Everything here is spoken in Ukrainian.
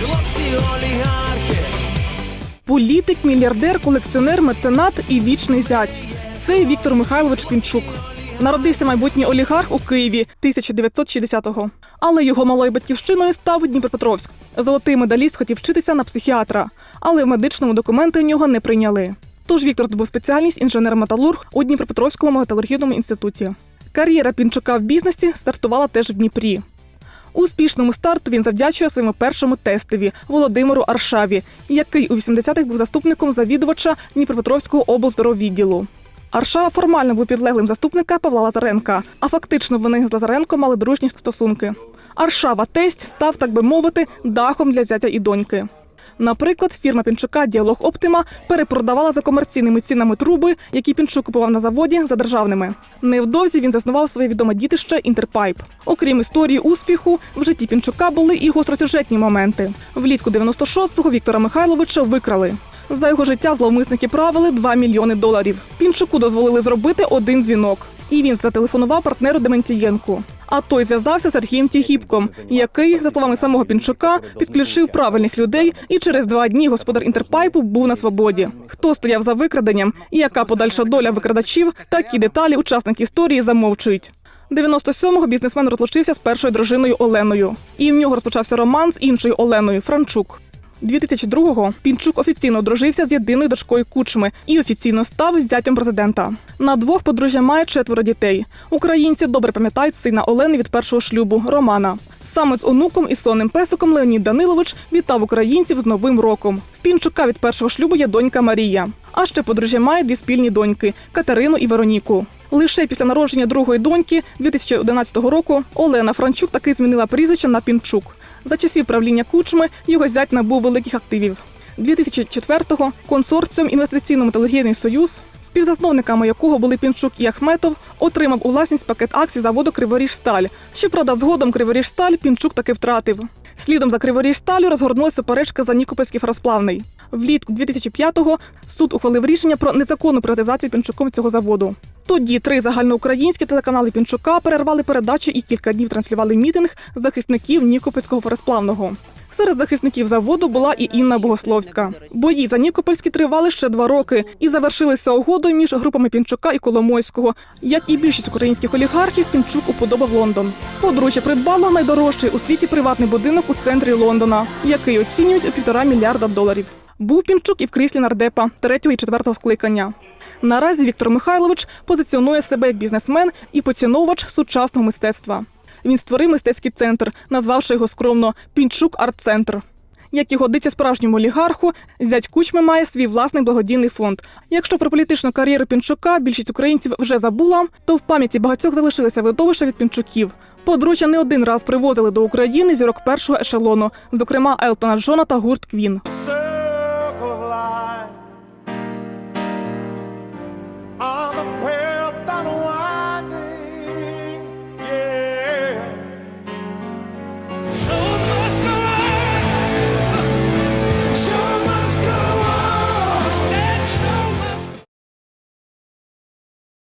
хлопці олігархи. Політик, мільярдер, колекціонер, меценат і вічний зять. Це Віктор Михайлович Пінчук. Народився майбутній олігарх у Києві 1960-го. Але його малою батьківщиною став Дніпропетровськ. Золотий медаліст хотів вчитися на психіатра, але в медичному документи у нього не прийняли. Тож Віктор здобув спеціальність інженер-металург у Дніпропетровському металургійному інституті. Кар'єра Пінчука в бізнесі стартувала теж в Дніпрі. Успішному старту він завдячує своєму першому тестові Володимиру Аршаві, який у 80-х був заступником завідувача Дніпропетровського облздоровідділу. Аршава формально був підлеглим заступника Павла Лазаренка, а фактично вони з Лазаренко мали дружні стосунки. Аршава тесть став, так би мовити, дахом для зятя і доньки. Наприклад, фірма Пінчука Діалог Оптима перепродавала за комерційними цінами труби, які Пінчук купував на заводі за державними. Невдовзі він заснував своє відоме дітище Інтерпайп. Окрім історії успіху, в житті Пінчука були і гостросюжетні моменти. Влітку 96-го Віктора Михайловича викрали. За його життя зловмисники правили 2 мільйони доларів. Пінчуку дозволили зробити один дзвінок. І він зателефонував партнеру Дементієнку. А той зв'язався з Сергієм Тігіпком, який, за словами самого Пінчука, підключив правильних людей, і через два дні господар інтерпайпу був на свободі. Хто стояв за викраденням і яка подальша доля викрадачів, такі деталі учасник історії замовчують. 97-го бізнесмен розлучився з першою дружиною Оленою, і в нього розпочався роман з іншою Оленою Франчук. 2002-го Пінчук офіційно одружився з єдиною дочкою Кучми і офіційно став зятям президента. На двох подружжя має четверо дітей. Українці добре пам'ятають сина Олени від першого шлюбу Романа. Саме з онуком і сонним песиком Леонід Данилович вітав українців з Новим роком. В Пінчука від першого шлюбу є донька Марія. А ще подружжя має дві спільні доньки Катерину і Вероніку. Лише після народження другої доньки 2011 року Олена Франчук таки змінила прізвище на Пінчук. За часів правління Кучми його зять набув великих активів. 2004-го консорціум інвестиційно-металургійний союз, співзасновниками якого були Пінчук і Ахметов, отримав у власність пакет акцій заводу Криворіжсталь. Щоправда, згодом Криворіжсталь Пінчук таки втратив. Слідом за Криворіжсталю розгорнулася суперечка за Нікопольський феросплавний. Влітку 2005-го суд ухвалив рішення про незаконну приватизацію Пінчуком цього заводу. Тоді три загальноукраїнські телеканали Пінчука перервали передачі і кілька днів транслювали мітинг захисників Нікопольського феросплавного. Серед захисників заводу була і Інна Богословська. Бої за Нікопольський тривали ще два роки і завершилися угодою між групами Пінчука і Коломойського. Як і більшість українських олігархів, Пінчук уподобав Лондон. Подружжя придбало найдорожчий у світі приватний будинок у центрі Лондона, який оцінюють у півтора мільярда доларів. Був Пінчук і в кріслі нардепа третього і четвертого скликання. Наразі Віктор Михайлович позиціонує себе як бізнесмен і поціновувач сучасного мистецтва. Він створив мистецький центр, назвавши його скромно Пінчук Арт-центр. Як і годиться справжньому олігарху, зять Кучми має свій власний благодійний фонд. Якщо про політичну кар'єру Пінчука більшість українців вже забула, то в пам'яті багатьох залишилися видовища від Пінчуків. Подружжя не один раз привозили до України зірок першого ешелону, зокрема Елтона Джона та гурт Квін.